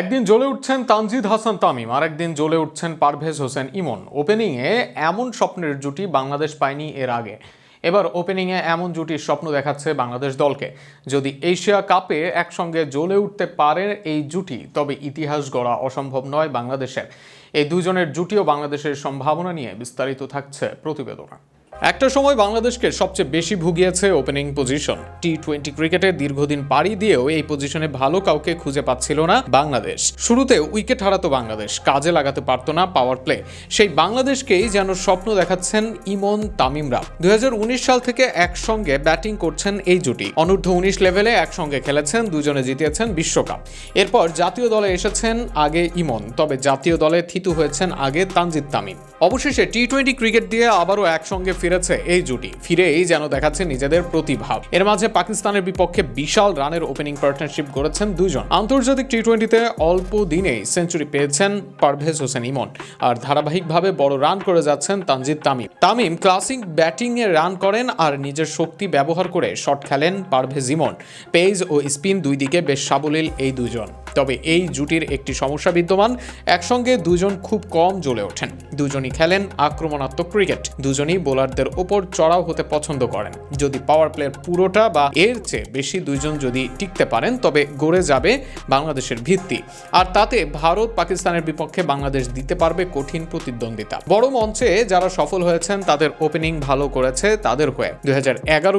একদিন জ্বলে উঠছেন তানজিদ হাসান তামিম, আর একদিন জ্বলে উঠছেন পারভেজ হোসেন ইমন। ওপেনিংয়ে এমন স্বপ্নের জুটি বাংলাদেশ পায়নি এর আগে। এবার ওপেনিংয়ে এমন জুটির স্বপ্ন দেখাচ্ছে বাংলাদেশ দলকে। যদি এশিয়া কাপে একসঙ্গে জ্বলে উঠতে পারে এই জুটি, তবে ইতিহাস গড়া অসম্ভব নয় বাংলাদেশের। এই দুজনের জুটিও বাংলাদেশের সম্ভাবনা নিয়ে বিস্তারিত থাকছে প্রতিবেদনা। একটা সময় বাংলাদেশকে সবচেয়ে বেশি ভুগিয়েছে ওপেনিং পজিশন টি টোয়েন্টি ক্রিকেটে দীর্ঘদিন পাড়ি দিয়েও এই পজিশনে ভালো কাউকে খুঁজে পাচ্ছিল না বাংলাদেশ। শুরুতে উইকেট হারাতো বাংলাদেশ, কাজে লাগাতে পারতো না পাওয়ার প্লে সেই বাংলাদেশকেই যেন স্বপ্ন দেখাচ্ছেন ইমন তামিমরা দুই সাল থেকে একসঙ্গে ব্যাটিং করছেন এই জুটি। অনূর্ধ্ব উনিশ লেভেলে একসঙ্গে খেলেছেন, দুজনে জিতিয়েছেন বিশ্বকাপ। এরপর জাতীয় দলে এসেছেন আগে ইমন, তবে জাতীয় দলে থিতু হয়েছেন আগে তানজিদ তামিম। অবশেষে টি টোয়েন্টি ক্রিকেট দিয়ে আবারও একসঙ্গে ফিরেছে এই জুটি। ফিরেই যেন দেখাচ্ছে নিজেদের প্রতিভাব। এর মাঝে পাকিস্তানের বিপক্ষে বিশাল রানের ওপেনিং পার্টনারশিপ গড়েছেন দুজন আন্তর্জাতিক টি টোয়েন্টিতে অল্প দিনেই সেঞ্চুরি পেয়েছেন পারভেজ হোসেন ইমন। আর ধারাবাহিকভাবে বড় রান করে যাচ্ছেন তানজিদ তামিম। তামিম ক্লাসিক ব্যাটিংয়ে রান করেন আর নিজের শক্তি ব্যবহার করে শট খেলেন পারভেজ ইমন। পেজ ও স্পিন দুই দিকে বেশ সাবলীল এই দুজন তবে এই জুটির একটি সমস্যা বিদ্যমান। একসঙ্গে দুজন খুব কম জ্বলে ওঠেন। দুজনই খেলেন আক্রমণাত্মক ক্রিকেট। দুজনই বোলারদের ওপর চড়াও হতে পছন্দ করেন। যদি পাওয়ার প্লের পুরোটা বা এর চেয়ে বেশি দুইজন যদি টিকতে পারেন, তবে গড়ে যাবে বাংলাদেশের ভিত্তি। আর তাতে ভারত পাকিস্তানের বিপক্ষে বাংলাদেশ দিতে পারবে কঠিন প্রতিদ্বন্দ্বিতা। বড় মঞ্চে যারা সফল হয়েছেন, তাদের ওপেনিং ভালো করেছে তাদের হয়ে। দুই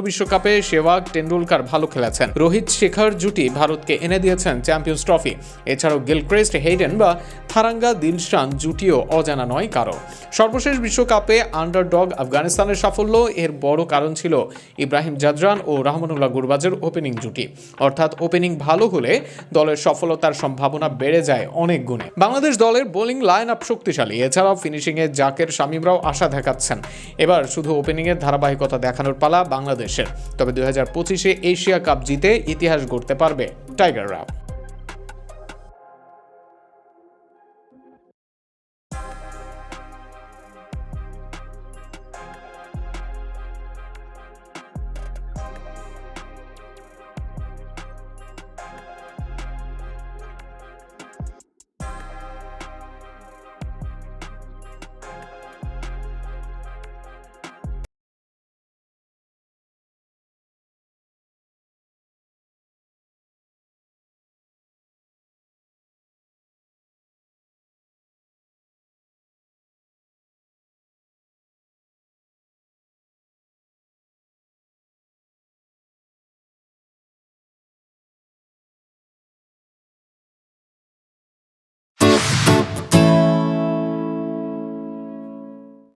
বিশ্বকাপে সেবাগ টেন্ডুলকার ভালো খেলেছেন। রোহিত শেখর জুটি ভারতকে এনে দিয়েছেন চ্যাম্পিয়ন্স ট্রফি এছাড়াও গিলক্রেস্ট, হেইডেন বা থারাঙ্গা দিলশান জুটিও অজানা নয় কারও। সর্বশেষ বিশ্বকাপে আন্ডারডগ আফগানিস্তানের সাফল্য, এর বড় কারণ ছিল ইব্রাহিম জাদরান ও রহমানুল্লাহ গুরবাজের ওপেনিং জুটি। অর্থাৎ ওপেনিং ভালো হলে দলের সফলতার সম্ভাবনা বেড়ে যায় অনেক গুণে। বাংলাদেশ দলের বোলিং লাইন আপ শক্তিশালী। এছাড়াও ফিনিশিংয়ে জাকের শামিমরাও আশা দেখাচ্ছেন। এবার শুধু ওপেনিংয়ের ধারাবাহিকতা দেখানোর পালা বাংলাদেশের। তবে দুই এশিয়া কাপ জিতে ইতিহাস গড়তে পারবে টাইগাররা।